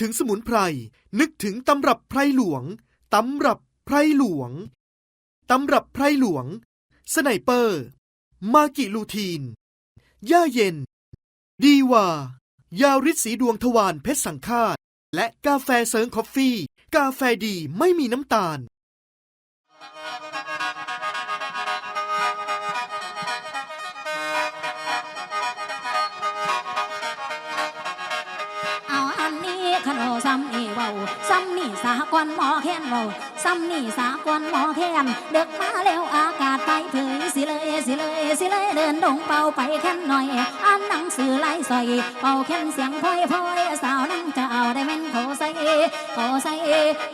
ถึงสมุนไพร นึกถึงตำรับไพรหลวง ตำรับไพรหลวง ตำรับไพรหลวง สไนเปอร์ มากิลูทีน ย่าเย็น ดีวา ยาริดสีดวงทวารเพชรสังฆาตและกาแฟเซิร์งคอฟฟี่ กาแฟดีไม่มีน้ำตาลาซ้ำนี่สากลหมอแค้นเบาซ้ำนี่สากลหมอแค้นเดึกมาแล้วอากาศไปเผยสิเลยสิเลยสิเลยเดินดงเป่าไปแค่นหน่อยอ่านหนังสือไล่สอยเป่าแค่นเสียงพลอยพลอยสาวนั่งจะเอาได้แม่นเขาใส่เขาใส่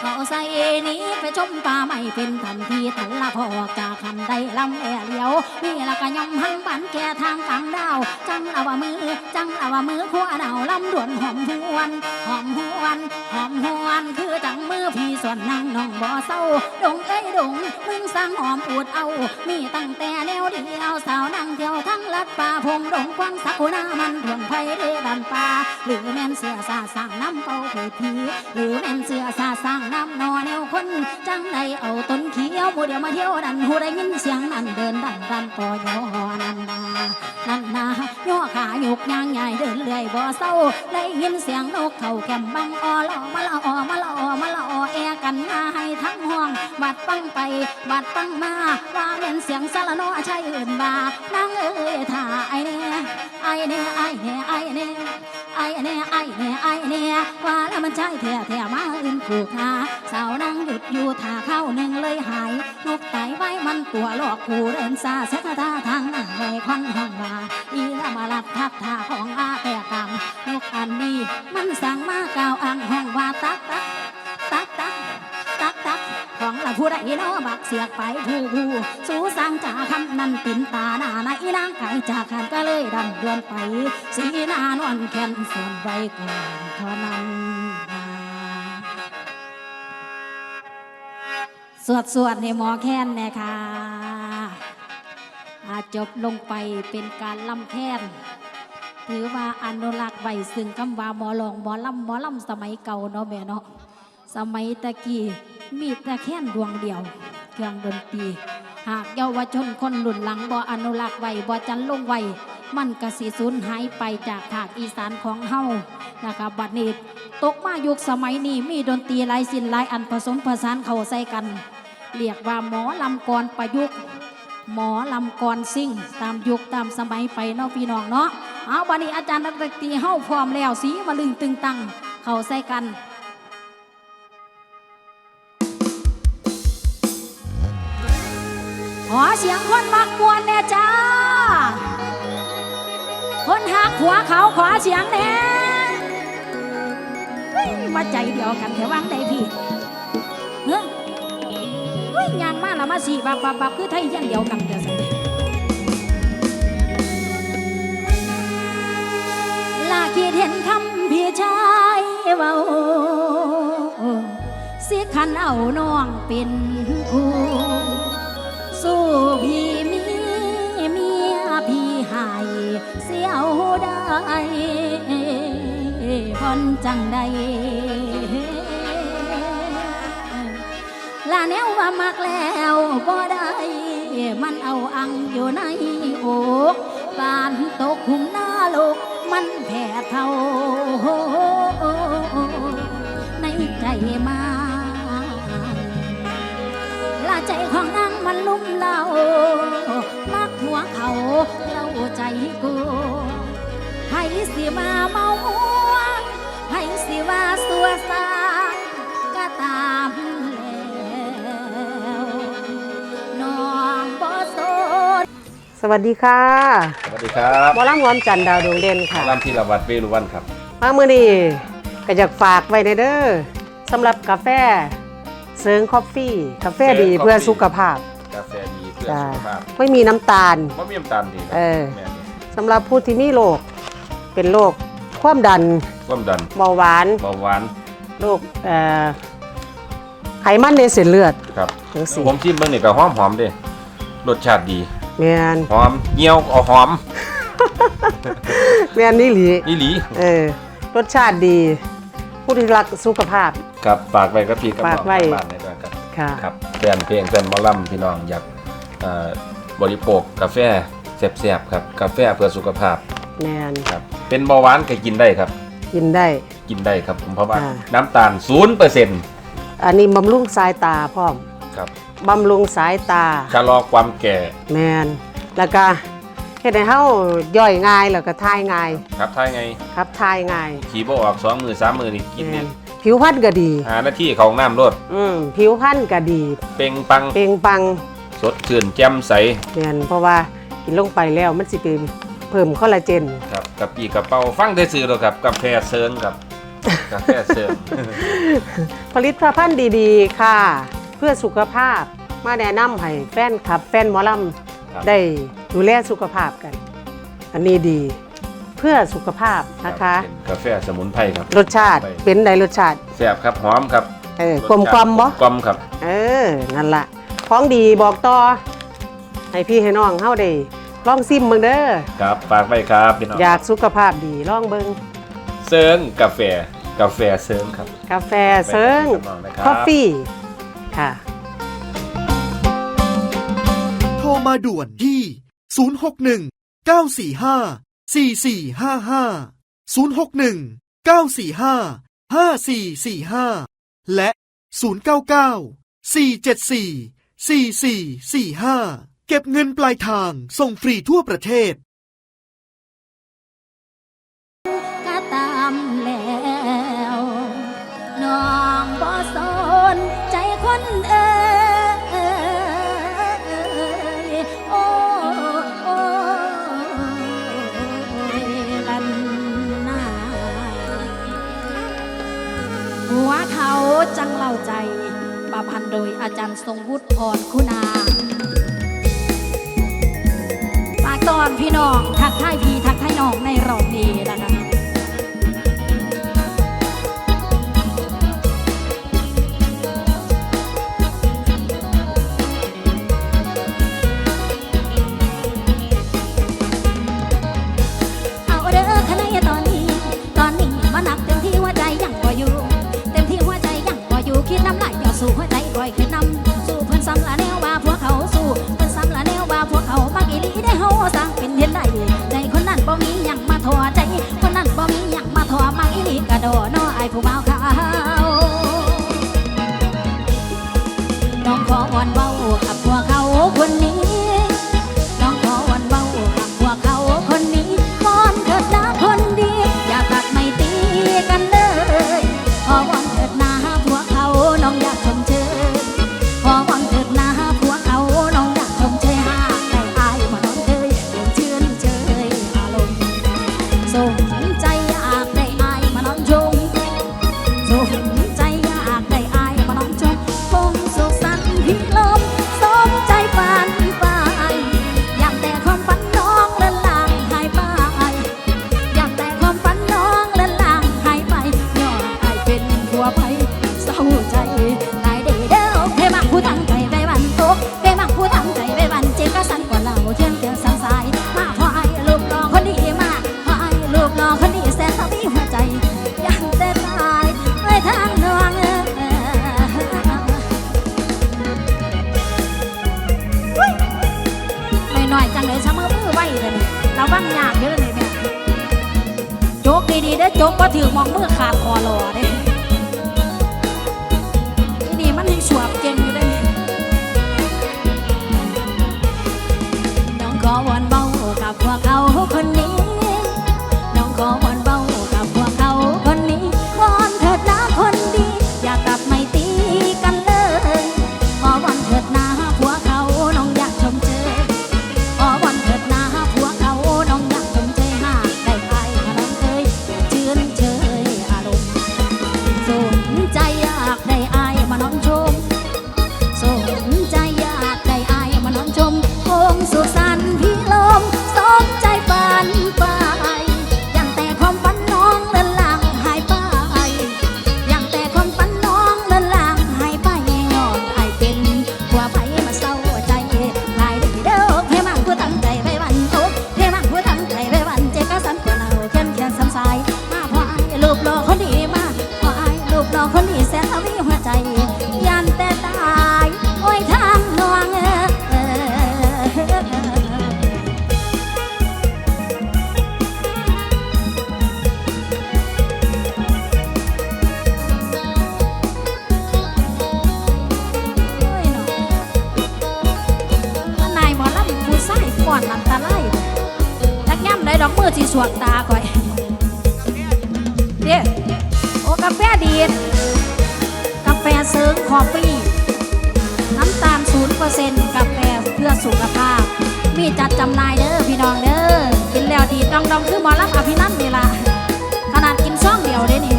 เขาใส่นี้ไปชมป่าไม่เป็นทันทีทันละพอจากคันใดลำแอเลี้ยวนี่ละก็ย่อมหันบันแก่ทางกลางดาว จังเอาว่ามือ จังเอาว่ามือขัวเดาลำดวนหอมหวนหอมหวนหอมหวนคือจังมือพี่ส่วนนางน้องบ่เศร้าดงเอ้ยดงมึงสั่งหอมปวดเอา มีตั้งแต่แนวเดียวสาวนั่งเที่ยวทั้งลัดป่าพงดงกว้างสักกุนามันถวงไผเรดันป่าหรือแม่นเสือสาสร้างน้ำเป่าผยพีหรือแม่นเสือสาสร้างน้ำนอแนวคนจังใดเอาต้นเขียวมูเดียวมาเที่ยวดันหูได้ยินเสียงนั่นเดินดันดันต่อยอนันดานันนาย่อขาหยกยางใหญ่เดินเรื่อยบ่เศร้า ได้ยินเสียงนกเขาแคมบังออลอมาละออมาละออมาละออแอกันมาให้ทั้งห้อง บัดปังไป บัดปังมา ว่าเป็นเสียงสารโนใช่อื่นบานั่งเอ้ยท่าไอเน่ไอเน่ไอเน่ไอเน่ ไอเน่ไอเน่ไอเน่ว่าแล้วมันใช่แท้แท้มาอึนขู่คาสาวนั่งหยุดอยู่ท่าเข้าหนึ่งเลยหายนกไตไว้มันตัวหลอกขู่เดินซาเสกตาทางหน้าไว้ควันห้องว่าอีละมาลับทับท่าของอาแต่กรรมนกอันนี้มันสั่งมากล่าวอ้างห้องว่าตักตักตัก ผู้ใดเนาะบักเสียกไปผู้ผู้สู้สร้างจ่าคำนั้นเป็นตาหน้าในนางไก่จากขันก็เลยดันเดือนไป สีหน้านวลแค้นส่วนไว้ก่อนเท่านั้นสวดสวดให้หมอแค้นน่ค่ะอาจบลงไปเป็นการลำแค้นถือว่าอนุรักษ์ไว้ซึ่งคำว่าหมอลองหมอลำหมอลำสมัยเก่าเนาะแม่เนาะสมัยตะกี้ มีแต่แค่นดวงเดียว เครื่องดนตรี หากเยาวชนคนรุ่นหลังบ่อนุรักษ์ไว้บ่จันลงไว้มันกสิสูญหายไปจากภาคอีสานของเฮานะคะบัดนี้ตกมายุคสมัยนี้มีดนตรีหลายสินหลายอันผสมผสานเข้าใส่กัน เรียกว่าหมอลำกรประยุกต์หมอลำกรซิ่ง ตามยุคตามสมัยไปเนาะพี่น้องเนาะเอาบัดนี้อาจารย์นักดนตรีเฮาพร้อมแล้วสีมาลึงตึงตังเข้าใส่กัน ขอเสียงคนมักมวนแน่จ้า คนหักหัวเขาขอเสียงแน่ยมาใจเดียวกันแถววางได้พี่เฮ้ยยางมาล้วมาสี่บับบับบับคือไทยยันเดียวกันเดียวสิลาคิดเห็นคำพี่ชายเบาสิขันเอาน้องเป็นคู่ อนจังใดลาแนวว่ามักแล้วบ่ได้ มันเอาอังอยู่ในอกบานตกหุมหน้าลก มันแผ่เท่าในใจมาลาใจของนางมันลุ่มเล่ามักหัวเขาเล่าใจกูให้สิมาเมา วให้สิว่าสัวสางก็ตามแล้วน้องบ่สนสวัสดีค่ะสวัสดีครับบอลำงอมจันทร์ดาวดวงเด่นค่ะลำพีรวัตรเวรุวันครับ มาเมื่อนี้ก็อยากฝากไว้ในเด้อสำหรับกาแฟเซิงคอฟฟี่กาแฟดีเซิงเพื่อ Coffee สุขภาพกาแฟดีเพื่อจ้าสุขภาพไม่มีน้ำตาลมะเมี่ยมตาลดีครับเออ แม่นี่สำหรับผู้ที่มีโรคเป็นโรคความดัน ความดันเบาหวานเบาหวานโรคเอ่อไขมันในเส้นเลือดครับ จังซี่ผมชิมเบิ่งนี่ก็หอมหอมๆเด้รสชาติดี แม่นหอมเงี้ยวเอาหอมแม่นนี่หลีอีหลีเออรสชาติดีผผู้ที่รักสุขภาพ ครับฝากไว้กับพี่กับน้ฝาอกงไว้ ทางบ้านในด้วยครับ ค่ะ ครับแฟนเพลงแฟนหมอลำพี่น้องอยากเอ่อบริโภคกาแฟแซ่บๆครับกาแฟเพื่อสุขภาพแมนครับเป็นเบาหวานก็กินได้ครับ กินได้ กินได้ครับผมเพราะว่าอ่า น้ำตาล0%อันนี้บำรุงสายตาพร้อมครับบำรุงสายตาชะลอความแก่แมนแล้วก็เฮ็ดให้เฮาย่อยง่ายแล้วก็ทายง่ายครับถ้าไงครับทายง่ายขี่บ่ออกสองมือสามมือนี่กินแม่นี่นผิวพรรณก็ดี หาหน้าที่ของน้ำรดอืมผิวพรรณก็ดี เป่งปังเปล่งปลังสดชื่นแจ่มใส แม่นเพราะว่ากินลงไปแล้วมันสิไป เพิ่มคอลลาเจนครับกับปีกระเป๋าฟังได้ซื้อแล้วครับกาแฟเซิงครับกาแฟเซิงผลิตภัณฑ์ดีๆ ค่ะ เพื่อสุขภาพมาแนะนำให้แฟนคลับ แฟนหมอลครับำได้ดูแลสุขภาพกัน อันนี้ดีเพื่อสุขภาพนะคะเป็นกาแฟสมุนไพรครับ รสชาติเป็นไดรสชาติแซ่บครับหอมครับเออกลมกลมบ่กลมครับ เออนั่นละของดีบอกต่อให้พี่ให้น้องเฮาได้ ลองซิมเบิ่งเด้อครับฝากไว้ครับพี่น้องอยากสุขภาพดีลองเบิ่งเซิงกาแฟกาแฟเซิงครับกาแฟเซิงไปกับพี่กับน้องนะครับคอฟฟี่ค่ะโทรมาด่วนที่ 061 945 4455 061 945 5445 และ 099 474 4445 เก็บเงินปลายทาง ส่งฟรีทั่วประเทศ ก็ตามแล้วน้องบ่สนใจคนเอ่ยโอ้โอ้ยลันนาหัวเขาจังเล่าใจ ประพันธ์โดยอาจารย์ทรงวุฒิพรคุณา ตอนพี่น้องทักทายพี่ทักทายน้องในรอบนี้นะคะ ราบ้างยากเยอะเลยเนี่ยโจกดีๆได้โจกว่าถือมองเมื่อขาดคอรอเด้ที่ ดีดกาแฟเซิงคอฟฟี่ น้ำตาล 0%กาแฟเพื่อสุขภาพ มีจัดจำหน่ายเด้อพี่น้องเด้อกินแล้วดีดองดองคือหมอลำอภินันท์นี่ละขนาดกินซ่องเดียวเด้นี่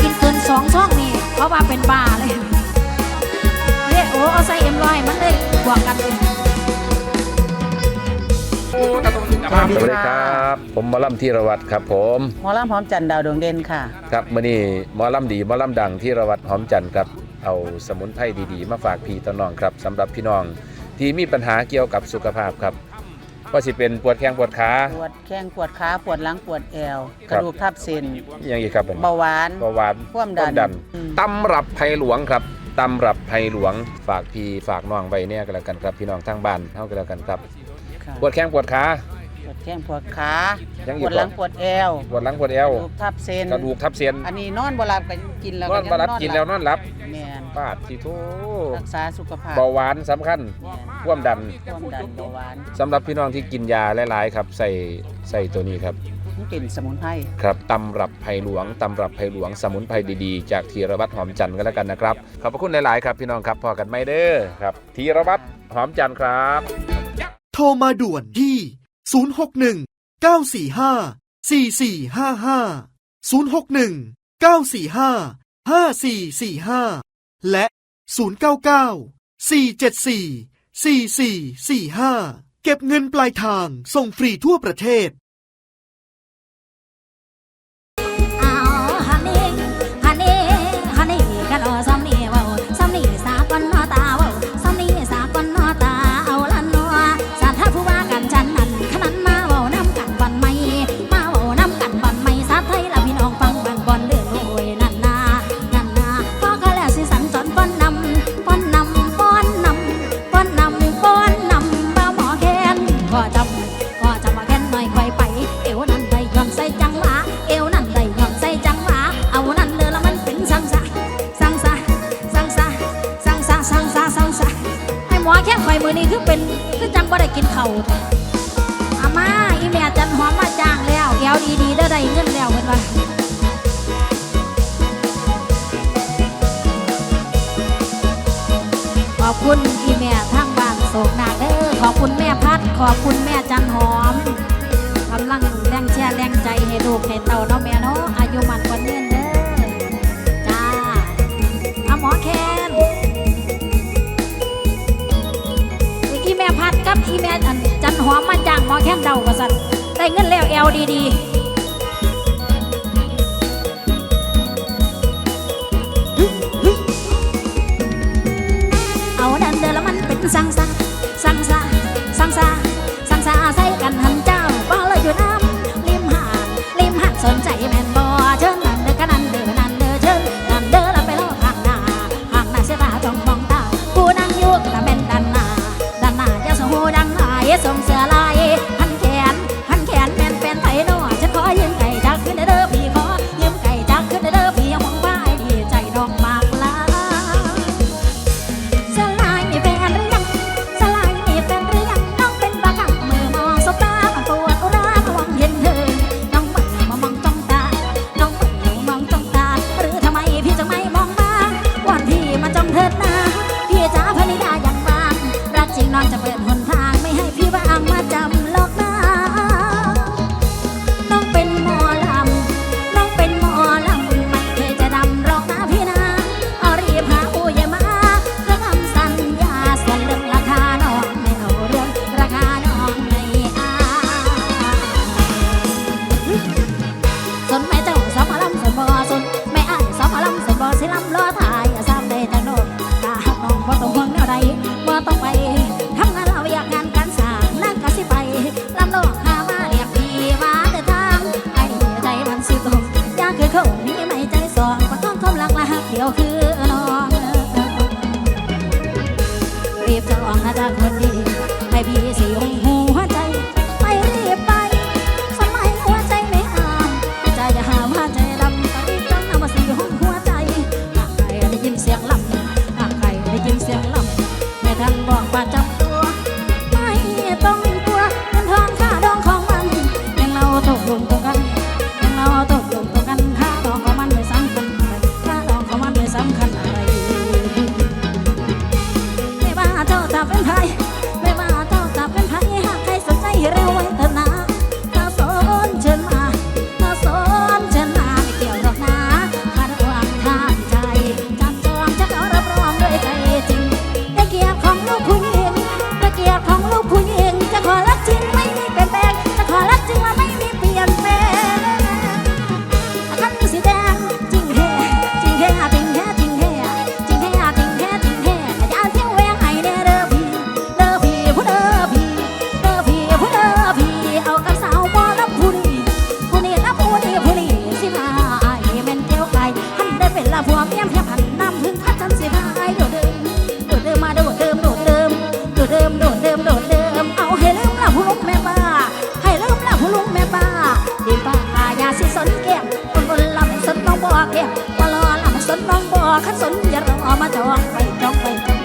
กินเกินสองซ่องนี่เพราะว่าเป็นบ้าเลยเฮ้โอ้เอาใส่เอ็มร้อยมันเลยบวกกัน สวัสดีครับ ผมหมอลำธีรวัตรครับ ผมหมอลำพร้อมจันทร์ดาวดวงเด่นค่ะ ครับมื่อนี้หมอลำดีหมอลำดังที่ระวัดหอมจันทร์ครับเอาสมุนไพรดีๆ มาฝากพี่ตน้องครับสำหรับพี่น้อง ที่มีปัญหาเกี่ยวกับสุขภาพครับก็สิเป็นปวดแข้งปวดขาปวดแข้งปวดขาปวดหลังปวดแอวคกรับระดูกทับเส้นอยังอีกครับผมเบาหวานเบาหวานความดันดันอืมตำรับไผ่หลวงครับตำรับไผ่หลวงฝากพี่ฝากน้องไว้เนี่ยก็แล้วกันครับพี่น้องทางบ้านเท่ากันแล้วกันครับ ค่ะ ปวดแข้งปวดขาปวดแข้งปวดขายังอีปกวดหลังบ่ปวดแอวปวดหลังปวดเอวกระดูกทับเส้นกระดูกทับเส้นอันนี้นอนบ่หลับกันกินแล้วนอนยังมารับกินแล้วนอนหลับแม่นปาดที่โทรักษาสุขภาพเบาหวานสำคัญแม่นความดันความดันเบาหวานสำหรับพี่น้องที่กินยาหลาย ๆ ครับ ใส่ใส่ตัวนี้ครับ มันเป็นสมุนไพรครับตำรับไผ่หลวงตำรับไผ่หลวงสมุนไพรดีๆ จากธีรวัตรหอมจันทร์กันแล้วกันนะครับ ขอบพระคุณหลาย ๆ ครับพี่น้องครับพอกันไม่เด้อครับธีรวัตรหอมจันทร์ครับ โทรมาด่วนที่ 061 945 4455 061 945 5445 และ 099 474 4445 เก็บเงินปลายทางส่งฟรีทั่วประเทศ กให้เต่าเนาะแม่เนาะอายุมันกว่าเนื่นเด้อจ้าอาหมอแคนอีแม่พัดกับอีแม่จันหอมมาจ้างหมอแคนเดาว่าสันได้เงินแล้วแอลดีดี ที่ยงปลอลำสนน้องบ่อขันสนอย่ารอมาจองไปจองไป